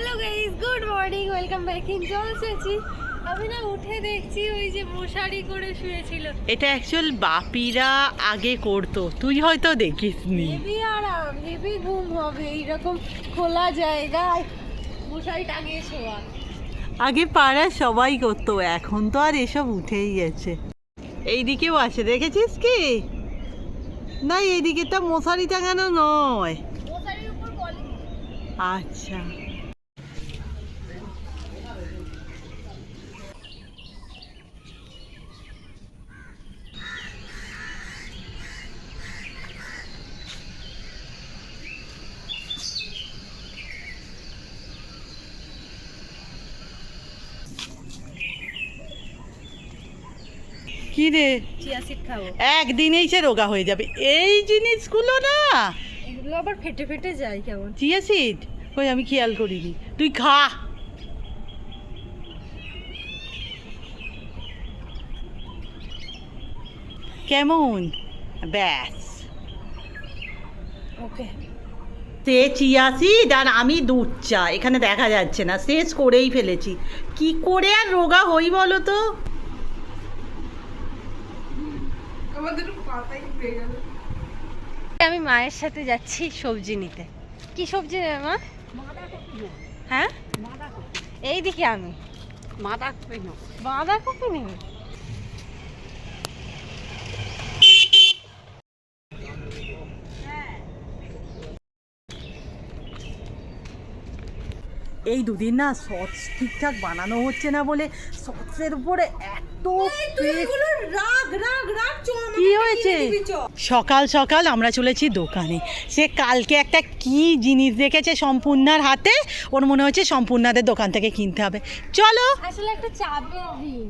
Hello guys good morning welcome back in জলসেছি আমি না উঠে দেখছি ওই যে মশারি করে শুয়েছিল। এটা অ্যাকচুয়াল বাপিরা আগে করতো তুই হয়তো দেখিসনি। হেভি আরাম হেভি ঘুম হবে এইরকম খোলা জায়গায় মশারি টাঙিয়ে শোয়া। আগে পাড়ার সবাই করতো এখন তো আর এসব উঠেই গেছে। এইদিকেও আছে দেখেছিস কি? না এইদিকে তো মশারি টাঙানো নয়। আচ্ছা। কি রে? চিয়া সিড খাব। একদিনেই সে রোগা হয়ে যাবে। এই জিনিসগুলো না। এগুলো আবার ফেটে ফেটে যায় কেমন? Chia seed? কই আমি খেয়াল করিনি। তুই খা। কেমন? ব্যাস। ওকে। সে চিয়া সিড আর আমি দুধ চা। এখানে দেখা যাচ্ছে না। শেষ করেই ফেলেছি। কি করে আর রোগা হই বলো তো? আমি মায়ের সাথে যাচ্ছি সবজি নিতে। কি সবজি নেবে মা? হ্যাঁ? এই দিকে আমি। বাঁধাকপি। নেবে এই দুদিন না সস ঠিকঠাক বানানো হচ্ছে না বলে সসের উপরে এত কি হয়েছে? সকাল সকাল আমরা চলেছি দোকানে। সে কালকে একটা কি জিনিস দেখেছে সম্পূর্ণার হাতে? ওর মনে হচ্ছে সম্পূর্ণাদের দোকান থেকে কিনতে হবে। চলো। আসলে একটা চাবের রিং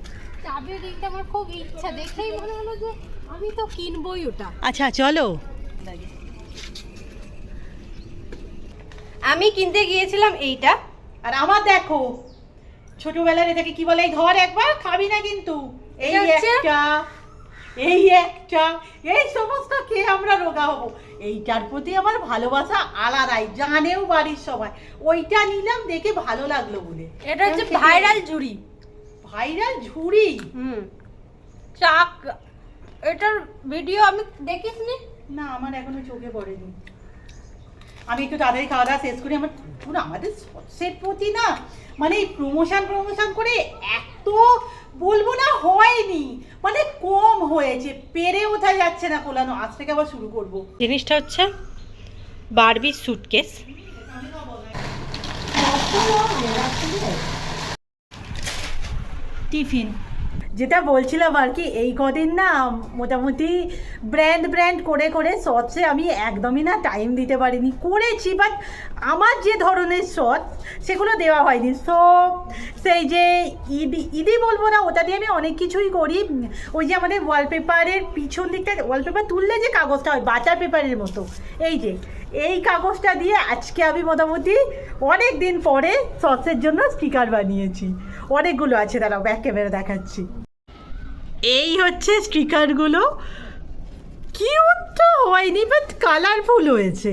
চাবের রিংটা আমার খুব ইচ্ছা। দেখেই মনে হলো যে আমি তো কিনবই ওটা। আচ্ছা চলো। আমি কিনতে গিয়েছিলাম এইটা। আর আমার দেখো ছোটবেলার এটাকে কি বলে? এই ধর একবার খাবি না কিন্তু। এই একটা এই একটা এই সমস্ত খেয়ে আমরা রোগা হব। এইটার প্রতি আমার ভালোবাসা আলাদাই জানেও বাড়ির সবাই। ওইটা নিলাম দেখে ভালো লাগল বলে। এটা হচ্ছে ভাইরাল ঝুড়ি। ভাইরাল ঝুড়ি? হুম। চাক এটার ভিডিও আমি দেখিসনি? না আমার এখনও চোখে পড়েনি। আমি একটু তাড়াতাড়ি খাওয়া দাওয়া শেষ করি আমার পুরো আমাদের সসের প্রতি না মানে এই প্রমোশন প্রমোশন করে এত বলব না হয়নি মানে কম হয়েছে পেরে ওঠা যাচ্ছে না কোলানো আজ থেকে আবার শুরু করব। জিনিসটা হচ্ছে বারবি সুটকেস টিফিন। যেটা বলছিলাম আর কি, এই কদিন না মোটামুটি ব্র্যান্ড ব্র্যান্ড করে করে শর্টসে আমি একদমই না টাইম দিতে পারিনি। করেছি বাট আমার যে ধরনের শর্ট সেগুলো দেওয়া হয়নি। সো সেই যে ইদি ইদি বলব না, ওটা দিয়ে আমি অনেক কিছুই করি। ওই যে আমাদের ওয়ালপেপারের পিছন দিকটা ওয়ালপেপার তুললে যে কাগজটা হয় বাটার পেপারের মতো। এই যে, এই কাগজটা দিয়ে আজকে আমি মোটামুটি অনেক দিন পরে শর্টসের জন্য স্টিকার বানিয়েছি। অনেকগুলো আছে, দাঁড়াও ব্যাক ক্যামেরা দেখাচ্ছি। এই হচ্ছে স্টিকারগুলো কিউট তো হয়নি বাট কালারফুল হয়েছে।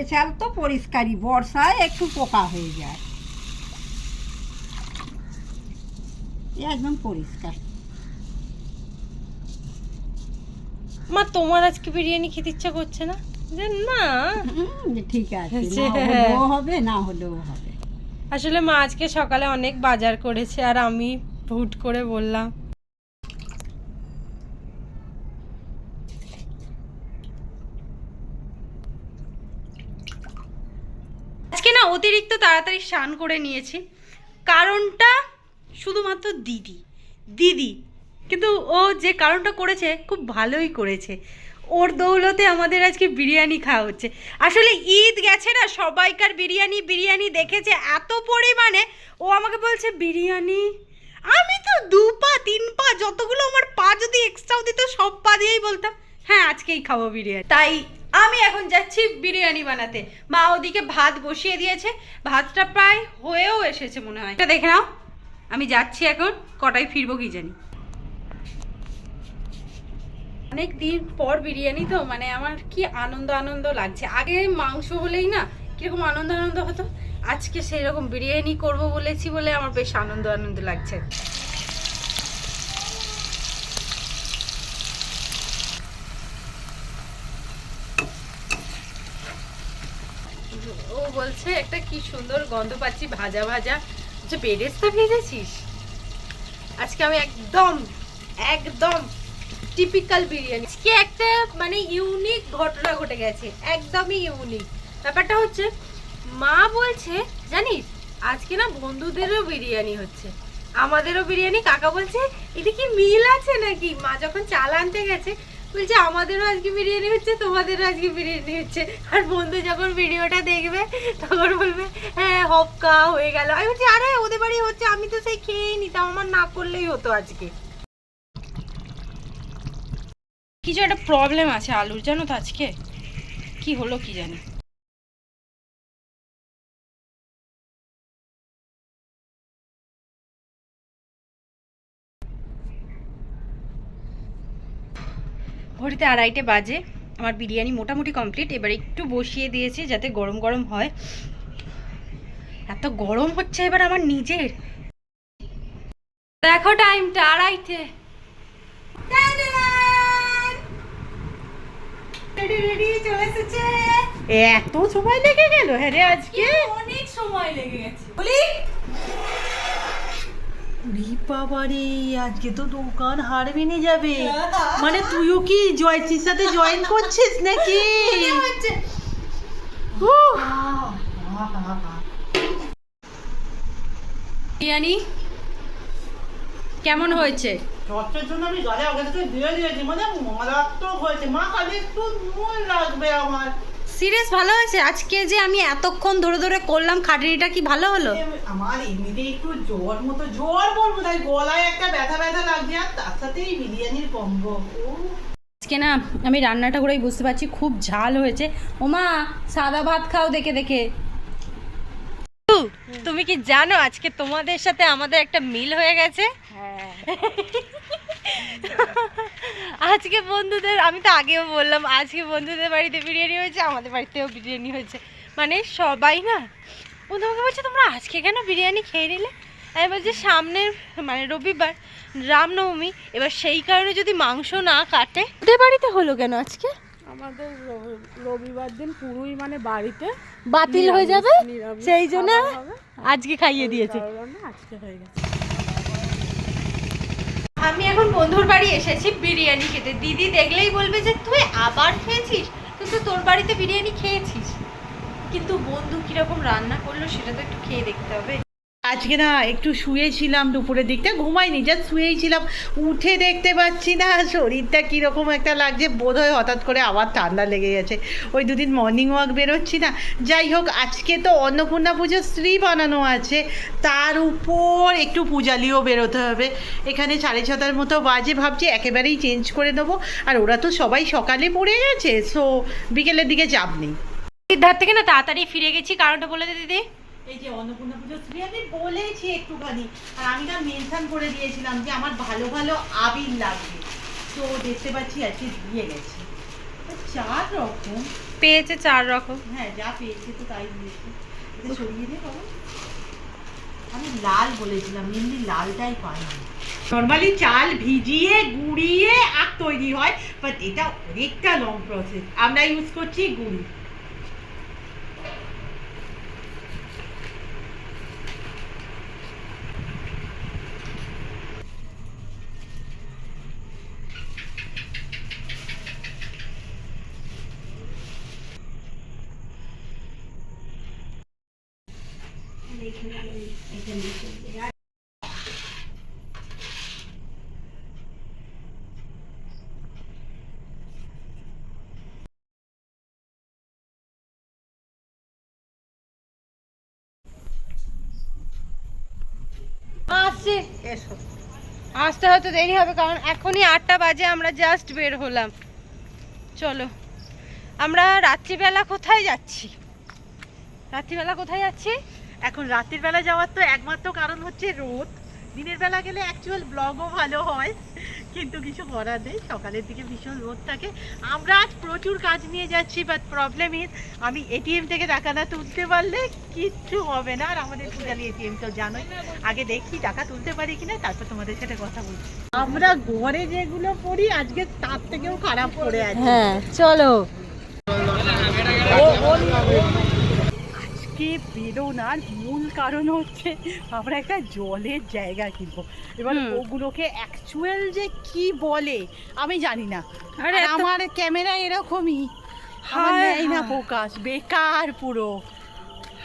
এছাড়া তো পরিষ্কারই, বর্ষায় একটু পোকা হয়ে যায়। একদম পরিষ্কার। মা তোমার আজকে বিরিয়ানি খেতে ইচ্ছা করছে না? যে না। ঠিক আছে হ্যাঁ। হবে না হলেও হবে। আসলে মা আজকে সকালে অনেক বাজার করেছে আর আমি হুট করে বললাম। আজকে না অতিরিক্ত তাড়াতাড়ি স্নান করে নিয়েছি। কারণটা শুধুমাত্র দিদি। দিদি কিন্তু ও যে কারণটা করেছে, খুব ভালোই করেছে। ওর দৌলতে আমাদের আজকে বিরিয়ানি খাওয়া হচ্ছে। আসলে ঈদ গেছে না, সবাইকার বিরিয়ানি বিরিয়ানি দেখেছে এত পরিমাণে, ও আমাকে বলছে, বিরিয়ানি? আমি তো দু পা, তিন পা, যতগুলো আমার পা যদি এক্সট্রাও দিত, সব পা দিয়েই বলতাম হ্যাঁ আজকেই খাব বিরিয়ানি। তাই আমি এখন যাচ্ছি বিরিয়ানি বানাতে। মা ওদিকে ভাত বসিয়ে দিয়েছে, ভাতটা প্রায় হয়েও এসেছে মনে হয়। এটা দেখে নাও, আমি যাচ্ছি এখন, কটায় ফিরবো কি জানি। অনেক দিন পর বিরিয়ানি তো মানে আমার কি আনন্দ আনন্দ লাগছে। আগে মাংস হলেই না কীরকম আনন্দ আনন্দ হতো, আজকে সেই রকম বিরিয়ানি করব বলেছি বলে আমার বেশ আনন্দ আনন্দ লাগছে। ও বলছে, একটা কি সুন্দর গন্ধ পাচ্ছি, ভাজা ভাজা। আচ্ছা বেরেস্তা ভেজেছিস? আজকে আমি একদম একদম টিপিক্যাল বিরিয়ানি। আজকে একটা মানে ইউনিক ঘটনা ঘটে গেছে, একদমই ইউনিক ব্যাপারটা হচ্ছে, মা বলছে, জানিস, আজকে না বন্ধুদেরও বিরিয়ানি হচ্ছে। আমাদেরও বিরিয়ানি, কাকা বলছে এটা কি মিল আছে নাকি? মা যখন চাল আনতে গেছে, বলছে, আমাদেরও আজকে বিরিয়ানি হচ্ছে, তোমাদেরও আজকে বিরিয়ানি হচ্ছে। আর বন্ধু যখন ভিডিওটা দেখবে, তখন বলবে হ্যাঁ হপকা হয়ে গেল। আমি বলছি, আরে, ওদের বাড়ি হচ্ছে, আমি তো সেই খেয়েই নিতাম, আমার না করলেই হতো আজকে। কিছু একটা প্রবলেম আছে আলুর, জানো তো আজকে? কি হলো কি জানি। ঘড়িতে আড়াইটে বাজে, আমার বিরিয়ানি মোটামুটি কমপ্লিট এবার একটু বসিয়ে দিয়েছি যাতে গরম গরম হয়। এত গরম হচ্ছে এবার আমার নিজের। দেখো টাইমটা আড়াইটে রেডি রেডি চলে এসেছে এত সময় লেগে গেল? হ্যাঁ রে আজকে? অনেক সময় লেগে গেছে। বলি? বাবারে আজকে তো দোকান হারবিনে যাবে। মানে তুইও কি জয়চির সাথে জয়েন করছিস নাকি? বিরিয়ানি? কেমন হয়েছে? চর্চার জন্য আমি গালে আগে থেকে দিয়ে দিয়েছি। মানে মারাত্মক হয়েছে। মা কালে একটু নুন লাগবে আমার। সিরিয়াস ভালো হয়েছে? আজকে যে আমি এতক্ষণ ধরে ধরে করলাম খাটনিটা কি ভালো হলো? আমার এমনিতেই একটু জ্বর মতো জ্বর বলব তাই গলায় একটা ব্যথা ব্যথা লাগছে আর তার সাথে এই বিরিয়ানির কম্বো আজকে না আমি রান্নাটা করেই বুঝতে পারছি খুব ঝাল হয়েছে। ওমা সাদা ভাত খাও দেখে দেখে। তুমি কি জানো আজকে তোমাদের সাথে আমাদের একটা মিল হয়ে গেছে? আজকে বন্ধুদের আমি তো আগেও বললাম আজকে বন্ধুদের বাড়িতে বিরিয়ানি হয়েছে আমাদের বাড়িতেও বিরিয়ানি হয়েছে। মানে সবাই না বন্ধু আমাকে বলছে তোমরা আজকে কেন বিরিয়ানি খেয়ে নিলে? আমি বলছি সামনের মানে রবিবার রামনবমী এবার সেই কারণে যদি মাংস না কাটে ওদের বাড়িতে হলো কেন আজকে? আমাদের রবিবার দিন পুরোই মানে বাড়িতে বাতিল হয়ে যাবে সেই জন্য আজকে খাইয়ে দিয়েছে। আজকে হয়ে গেছে। আমি এখন বন্ধুর বাড়ি এসেছি, বিরিয়ানি খেতে। দিদি দেখলেই বলবে যে, তুই আবার খেয়েছিস? তুই তো, তোর বাড়িতে বিরিয়ানি খেয়েছিস। কিন্তু বন্ধু কীরকম রান্না করল, সেটা তো একটু খেয়ে দেখতে হবে। আজকে না একটু শুয়েছিলাম দুপুরের দিকটা, ঘুমাইনি যা শুয়েই ছিলাম উঠে দেখতে পাচ্ছি না শরীরটা কীরকম একটা লাগছে বোধ হয় হঠাৎ করে আবার ঠান্ডা লেগে গেছে। ওই দুদিন মর্নিং ওয়াক বেরোচ্ছি না। যাই হোক, আজকে তো অন্নপূর্ণা পুজোর স্ত্রী বানানো আছে, তার উপর একটু পূজালিও বেরোতে হবে। এখানে সাড়ে ছটার মতো বাজে ভাবছি, একেবারেই চেঞ্জ করে দেবো। আর ওরা তো সবাই সকালে পড়ে গেছে সো বিকেলের দিকে চাপ নেই। ধার থেকে না তাড়াতাড়ি ফিরে গেছি, কারণটা বলে দিদি। এই যে অন্নপূর্ণা পুজো শ্রী আমি বলেছি একটুখানি আর আমি না মেনশন করে দিয়েছিলাম যে আমার ভালো ভালো আবির লাগবে। তো দেখতে পাচ্ছি আজকে দিয়ে গেছে। চার রকম। পেয়েছে চার রকম। হ্যাঁ যা পেয়েছে তো তাই দিয়েছে। এটা সরিয়ে দে বাবা। আমি লাল বলেছিলাম এমনি লালটাই পাইনি নর্মালি চাল ভিজিয়ে গুঁড়িয়ে আর তৈরি হয় বাট এটা অনেকটা লং প্রসেস আমরা ইউজ করছি গুড়ি। আসছে। এসো আসতে হয়তো দেরি হবে, কারণ এখনই আটটা বাজে, আমরা জাস্ট বের হলাম। চলো। আমরা রাত্রিবেলা কোথায় যাচ্ছি? রাত্রিবেলা কোথায় যাচ্ছি? এখন রাতের বেলা যাওয়ার তো একমাত্র কারণ হচ্ছে রোদ। দিনের বেলা গেলে অ্যাকচুয়াল ব্লগও ভালো হয়, কিন্তু কিছু করার নেই, সকালের দিকে ভীষণ রোদ থাকে। আমরা আজ প্রচুর কাজ নিয়ে যাচ্ছি বাট প্রবলেম ইজ আমি এটিএম থেকে টাকা না তুলতে পারলে কিচ্ছু হবে না, আর আমাদের পূজালি এটিএম তো জানোই। আগে দেখি টাকা তুলতে পারি কিনা, তারপর তোমাদের সাথে কথা বলছি। আমরা ঘরে যেগুলো পড়ি, আজকে তার থেকেও খারাপ পড়ে আছে। হ্যাঁ চলো। আজকে বেরোনার মূল কারণ হচ্ছে আমরা একটা জলের জায়গা কিনবো। এবার ওগুলোকে অ্যাকচুয়াল যে কি বলে আমি জানি না। আরে আমার ক্যামেরা এরকমই। হায় না। ফোকাস বেকার পুরো।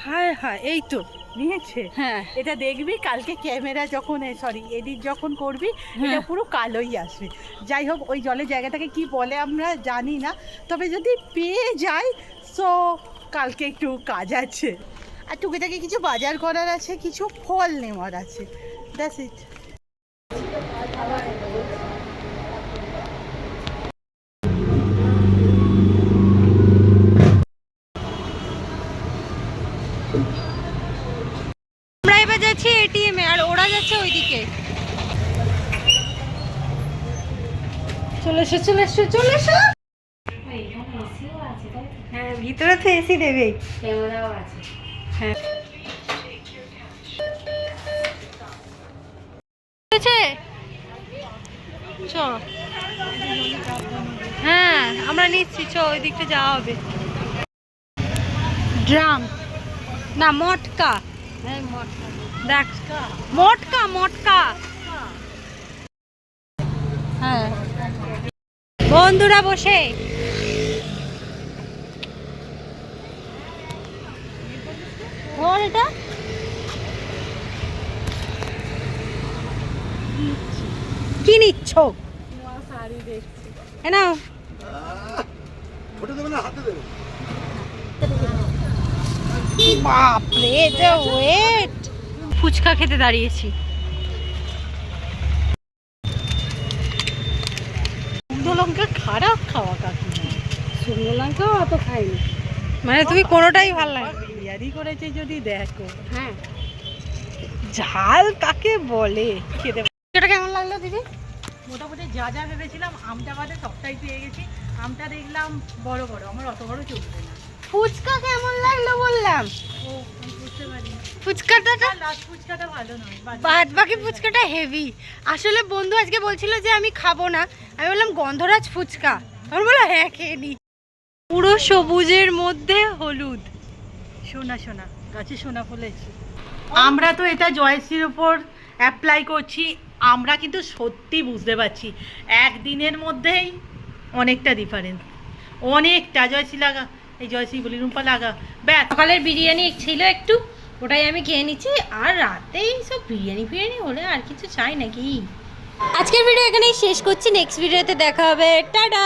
হায় হায় এই তো। নিয়েছে? হ্যাঁ। এটা দেখবি কালকে ক্যামেরা যখন সরি এডিট যখন করবি এটা হ্যাঁ। পুরো কালোই আসবে। যাই হোক ওই জলের জায়গাটাকে কি বলে আমরা জানি না তবে যদি পেয়ে যাই সো কালকে একটু কাজ আছে। আর টুকিটাকি কিছু বাজার করার আছে, কিছু ফল নেওয়ার আছে। দ্যাটস ইট আমরা এবার যাচ্ছি এটিএম এ, আর ওরা যাচ্ছে ওইদিকে। চলে এসো চলে এসো চলে এসো। হ্যাঁ ভিতরে তো এসি দেবেই। হ্যাঁ। চ। হ্যাঁ আমরা নিচ্ছি চ ওই দিকটা যাওয়া হবে। ড্রাম। না মটকা। দেখ মটকা মটকা। হ্যাঁ। বন্ধুরা বসে। ওর এটা। কি নিচ্ছ? নাও। বাপরে ওয়েট ফুচকা খেতে দাঁড়িয়েছি। শুকনো লঙ্কা খারাপ খাওয়া কাকি শুকনো লঙ্কাও অত খাইনি। মানে তুমি কোনোটাই ভালো লাগে বিরিয়ানি করেছে যদি দেখো। হ্যাঁ। ঝাল কাকে বলে? খেতে এটা কেমন লাগল দিদি? মোটামুটি যা যা ভেবেছিলাম আমটা বাদে সবটাই পেয়ে গেছি। আমটা দেখলাম বড় বড় আমার অত বড় চলবে না। ফুচকা কেমন লাগল বললাম? ও বুঝতে পারি ফুচকাটা ফুচকাটা ভালো নয় বাদ- বাদ বাকি ফুচকাটা। হেভি আসলে বন্ধু আজকে বলছিল যে আমি খাব না। আমি বললাম গন্ধরাজ ফুচকা। আমি বললাম হ্যাঁ খেয়ে নি। পুরো সবুজের মধ্যে হলুদ। সোনা সোনা গাছে সোনা ফলেছে আমরা তো এটা জয়শ্রীর ওপর অ্যাপ্লাই করছি আমরা কিন্তু সত্যি বুঝতে পারছি একদিনের মধ্যেই অনেকটা ডিফারেন্স অনেকটা জয়শ্রী লাগা এই জয়শ্রী বলি রুম্পা লাগা। ব্যাস। সকালের বিরিয়ানি ছিল একটু ওটাই আমি খেয়ে নিচ্ছি আর রাতেই সব বিরিয়ানি ফিরিয়ানি হলে আর কিছু চাই নাকি? আজকের ভিডিও এখানেই শেষ করছি নেক্সট ভিডিওতে দেখা হবে। টাটা!